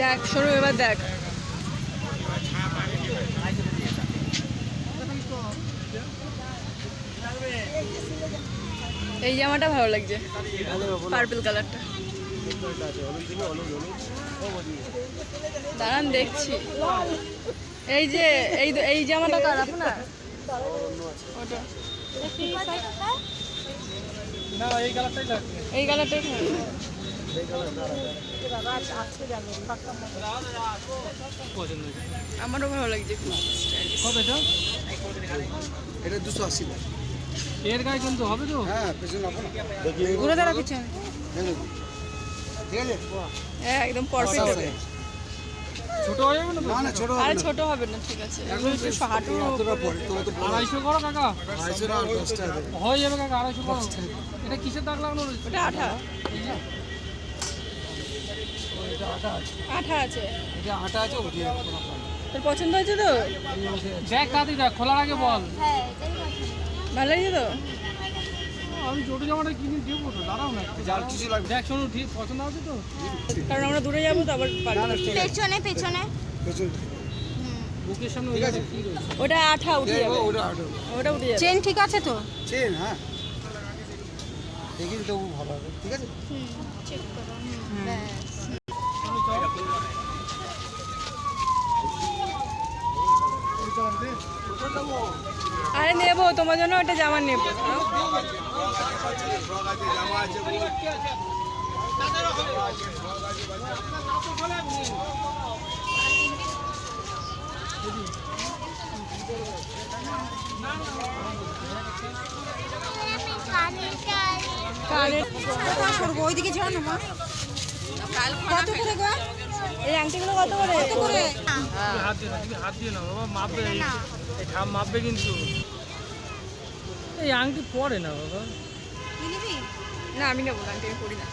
দেখ শোনো এবার দেখ। এই জামাটা ভালো লাগছে পার্পল কালারটা দাঁড়ান দেখছি। এই যে এই এই জামাটা কার আপনার? ওটা। এই কালারটাই এই কালারটাই আমারও ভালো লাগছে। stylish। কত এটা? এটা দুশো আশি এর গায়ে কিন্তু হবে তো। হ্যাঁ পেছনে ঘুরে দাঁড়া পিছনে। ঠিক আছে? হ্যাঁ একদম পারফেক্ট হবে। ছোট হয়ে যাবে না না না ছোট আরে ছোট হবে না ঠিক আছে। একটু হাঁটু তো আড়াইশো করো কাকা। আড়াইশো। হয়ে যাবে কাকা আড়াইশো করো। এটা কিসের দাগ লাগানো ওটা আঠা। আঠা আছে। এটা আছে তোর পছন্দ হয়েছে তো? দেখ তাড়াতাড়ি দেখ খোলার আগে বল। ভালো লাগছে তো? আমি ছোট জামাটা কিনে দেবো তো দাঁড়াও না একটু। কিছু লাগবে। দেখ শোনো ঠিক পছন্দ আছে তো? কারণ আমরা দূরে যাব তো আবার পারব। না। পেছনে পেছনে। বুকের সামনে ওই জায়গায় ওটা আঠা উঠে যাবে। ওটা উঠে যাবে। চেন ঠিক আছে তো? চেন হ্যাঁ। দেখি তো ভালো হবে। ঠিক আছে? চেক করো। আরে নেব তোমার জন্য ওটা জামা নেব। কানের করব ওইদিকে যাও না কত করে গো? আংটিগুলো কত করে? কত করে? হাত দিয়ে না তুমি হাত দিয়ে না বাবা মাপবে এই এই ঠাম মাপবে কিন্তু এই আংটি পরে না বাবা। না আমি নেব না আংটি পরি না।